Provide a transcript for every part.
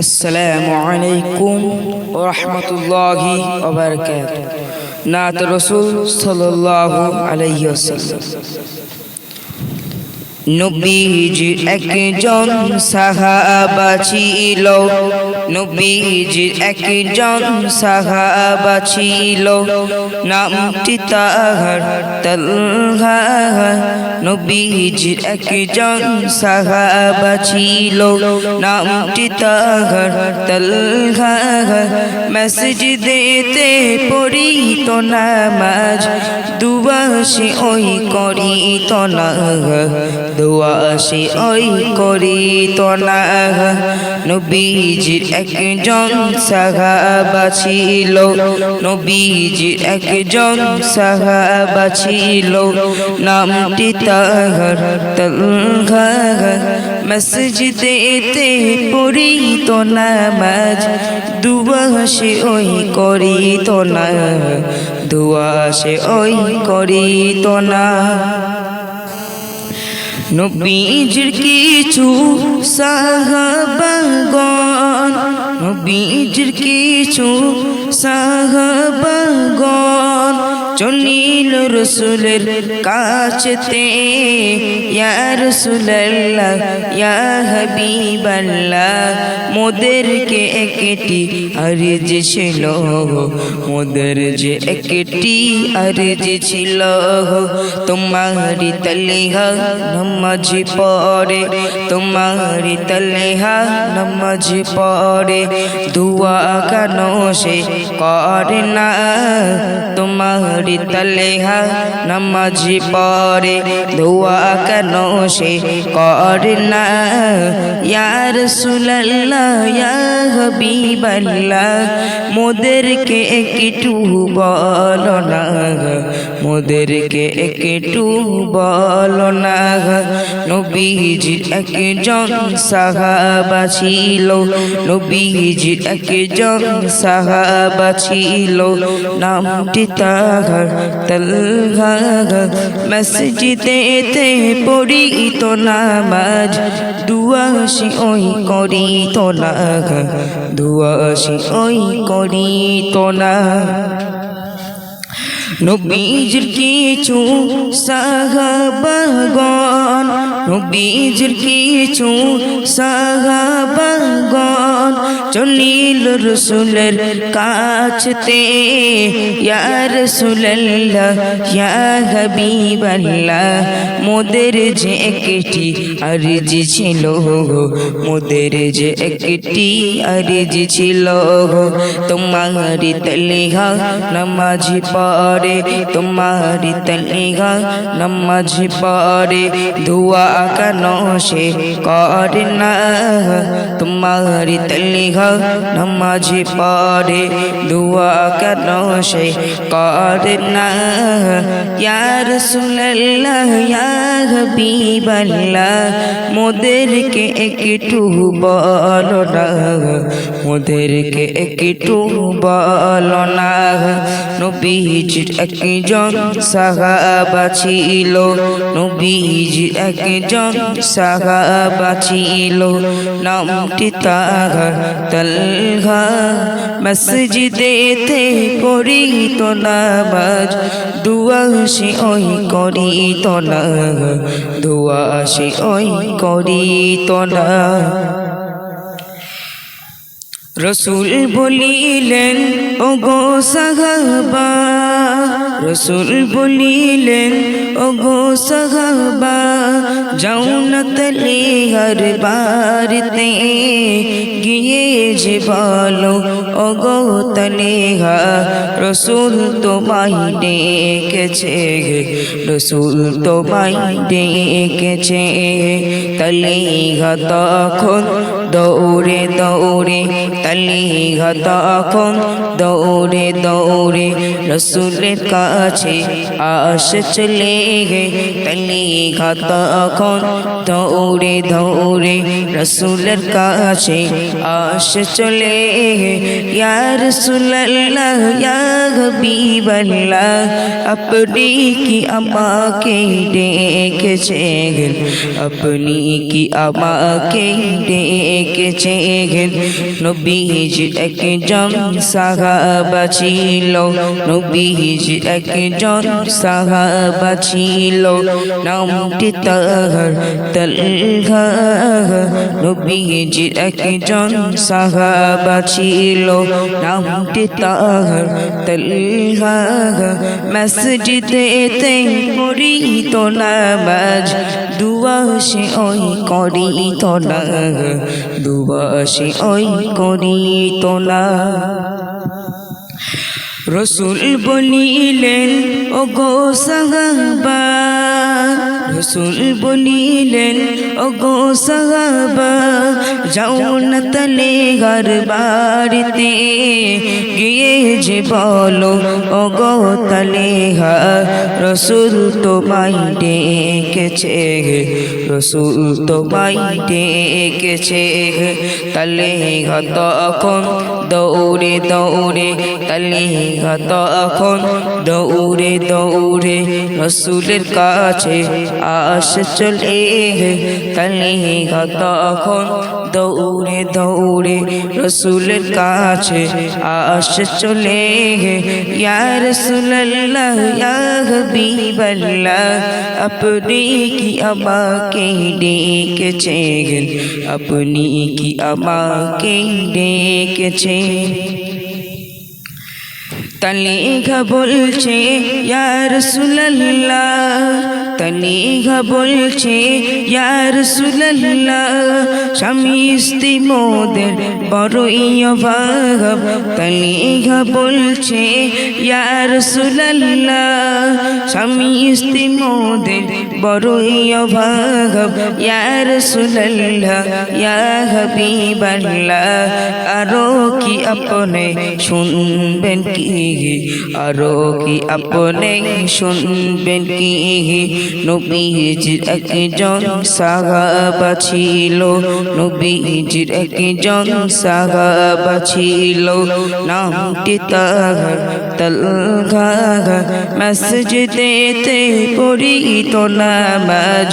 আসসালামু আলাইকুম ওরহমতুল্লাহি ওবরকাত নাত রসুল সাল্লাল্লাহু আলাইহি নবীজির একজন সাহাবা ছিল। নবীজির একজন সাহাবা ছিল। নামটি তাহার তলহা। নবীজির একজন সাহাবা ছিল। নামটি তাহার তলহা। মসজিদেতে পড়িত নামাজ। দুবাসে ওই করিত না। দুয়াশি ওই করিত না, নবীজির একজন সাহাবা ছিল, নবীজির একজন সাহাবা ছিল, নামটি তাহার তলহা মসজিদেতে পড়িত নামাজ দুয়াশে ওই করিত না দুয়াশে ওই করিত না। নবীজির কিছু সাহাবাগণ নবীজির কিছু সাহাবাগণ চলিল রসুলের কাছেতে, ইয়া রসুলাল্লাহ, ইয়া হাবিবাল্লাহ মোদেরকে একটি আরজ ছিল, মোদের যে একটি আরজ ছিল তোমারি তলেহা নমাজ পড়ে তোমারি তলেহা নমাজ পড়ে, দুয়া কেন সে করে না, তোমারি তলেহা নমাজ পড়ে দুয়া কেন সে করে না? ইয়ার সুলাল্লাহ ইয়া হাবিবাল্লাহ, মোদেরকে একটু বলো না, মোদেরকে একটু বলো না। নবীজির একজন সাহাবা ছিল নবীজির একজন সাহাবা ছিল, নামটি তাহার তলহা মসজিদেতে তো নামাজ। দুয়াশি ওই করিত না। দুয়াশি ওই করিত না। নবীজির কিছু সাহাবাগণ, নবীজির কিছু সাহাবাগণ চলিল রসুলের কাছতে, ইয়া রসুলাল্লাহ, ইয়া হাবিবাল্লাহ, মোদের যে একটি আরজি ছিল মোদের যে একটি আরজি ছিল তোমারি তলিহা নামাজি পড়ে তোমারি তলিহা নামাজি পড়ে ধোয়া কেন সে করে না? তোমারি তলিহা নামাজি পড়ে ধোয়া কেন সে করে না? ইয়া রাসূলুল্লাহ, ইয়া হাবিবাল্লাহ, মোদেরকে একটু বলো না, মোদেরকে একটু বলো না। নবীজির একজন সাহাবা ছিল নবীজির একজন সাহাবা ছিল। নামটি তাহার তলহা মসজিদেতে পড়িত নামাজ দুয়াশি ওই করিত না। দুয়াশি ওই করিত না। রসুল বলিলেন ও গো সাহাবা রসুল বলিলেন ও গো সাহাবা, যাও না তলে হর বারতে। গিয়ে যে বলো ও গো তলেহা রসুল তোমায় ডেকেছে। রসুল তোমায় ডেকেছে। তলেহা তখন দৌড়ে দৌড়ে তালিঘা তখন দৌড়ে দৌড়ে, রসুলের কাছে আস চলে গে। তালিঘা তখন দৌড়ে দৌড়ে, রসুলের কাছে আস চলে গে। ইয়ার সুল্লাহ ইয়া হাবিবাল্লাহ, আপনি কি আমাকে ডেকেছেন? আপনি কি আমাকে ডেকেছেন নবীজ একজন সাহাবা ছিল নবীজ একজন সাহাবা ছিল নামটি তাহার তলহা নবীজ একজন সাহাবা ছিল নামটি তাহার তলহা মসজিদেতে পড়ি তো নামাজ দুয়াশে ওই করি তো না দুয়াশে ওই করি তোলা রসুল বলিলেন ও গো সাহাবা রসুল বলিলেন ও গো সাহাবা, যাও না তলে ঘর বাড়িতে, গিয়ে যে বলো ও গো তলে রসুল তোমায় ডেকেছে, রসুল তোমায় ডেকেছে, তলে তখন দৌড়ে দৌড়ে, তলে তখন দৌড়ে দৌড়ে, রসুলের কাছে আস চলে তলে তখন দৌড়ে দৌড়ে রসুলের কাছে আস চলে ইয়া রসুল্লাহ ইয়া হাবিবাল্লাহ আপনি কি আমাকে ডেকেছেন আপনি কি আমাকে ডেকেছেন তলিঘা বলছে ইয়ার সুল্লাহ তলিঘা বলছে ইয়ার সুল্লাহ স্বামী স্ত্রী মোদের বড়ই অভাব তলিঘা বলছে ইয়ার সুল্লাহ স্বামী স্ত্রী মোদের বড়ই অভাব ইয়ার সুল্লাহ ইয়া হাবিবাল্লাহ আরও কি আপনে শুনবেন কি আরও কি আপনে শুনবেন কি নবীজির একজন সাহাবা ছিল নবীজির একজন সাহাবা ছিল। নামটি তাহার তলঘা মসজিদেতে পড়ি তো নামাজ।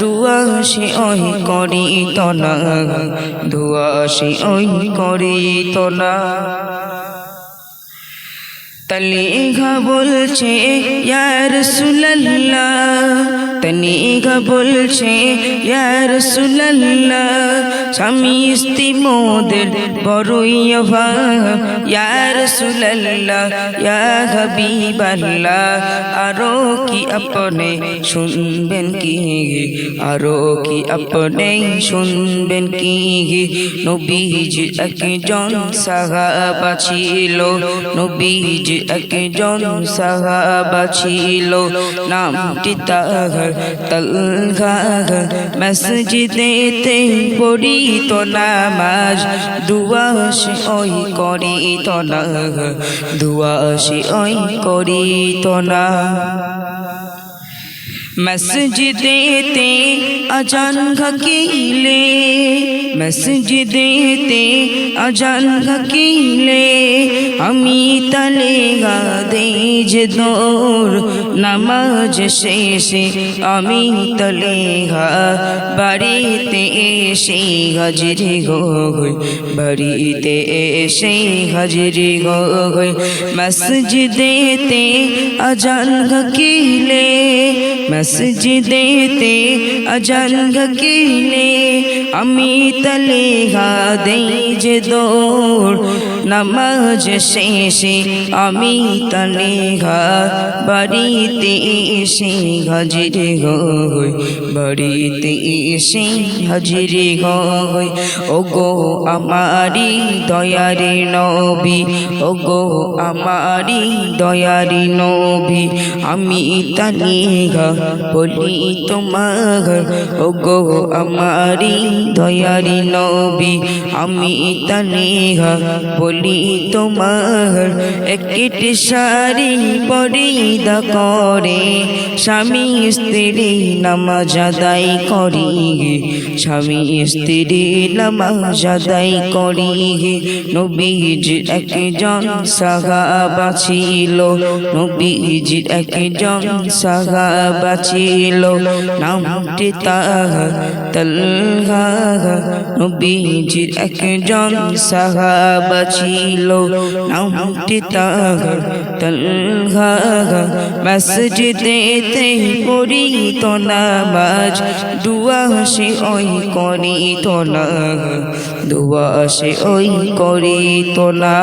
দুয়া সে ওই করি তো না, দুয়া সে ওই করি তো না। তলিঘা বলছে ইয়ার সুল্লাহ তলিঘা বলছে ইয়ার সুল্লাহ স্বামী স্ত্রী মোদের বড়ই অভাব ইয়ার সুল্লাহ ইয়া আরও কি আপনে শুনবেন কি আরও কি আপনে শুনবেন কি নবীজ একজন সাহাবা ছিল নবীজ একজন সাহাবা ছিল নামটি তাহার তলঘা মসজিদেতে পড়ি তো নামাজ দুয়াশ ওই করি তো না দুয়াশ ওই করি তো না মসজিদেতে আজান ঘকিলে মসজিদেতে আজান ঘকিলে আমি তলে গাদে যে দৌড় নামাজ শেষে আমি তলে গা বাড়িতে এসে হাজিরি গই বাড়িতে এসে হাজিরি গই মসজিদেতে আজান ঘকিলে মসজিদেতে আজান ঘকিলে আমি তলে গা দেই যে দৌড়, নামাজ শেষে আমি তলে ঘা বাড়িতে এসে হাজিরে গই বাড়িতে এসে হাজিরে গই ও গো আমারি দয়ারে নবী ও গো আমারি দয়ারি নবী, আমি তালে ঘা বলি তোমার ও গো আমারি দয়ারি নবী, আমি তানিহা বলি তোমার একটি শাড়ি পরিদা করে। স্বামী স্ত্রী নামাজ আদায় করি স্বামী স্ত্রী নামাজ আদায় করি নবীজ একজন সাহাবা ছিল নবীজ একজন সাহাবা ছিল। নামটি তাহা তলহা নবীজির একজন সাহাবা ছিল, নামটি তাহার তলহা। মসজিদেতে পড়ি তো নামাজ, দুয়া সে ওই করি তো না। দুয়া সে ওই করি তো না।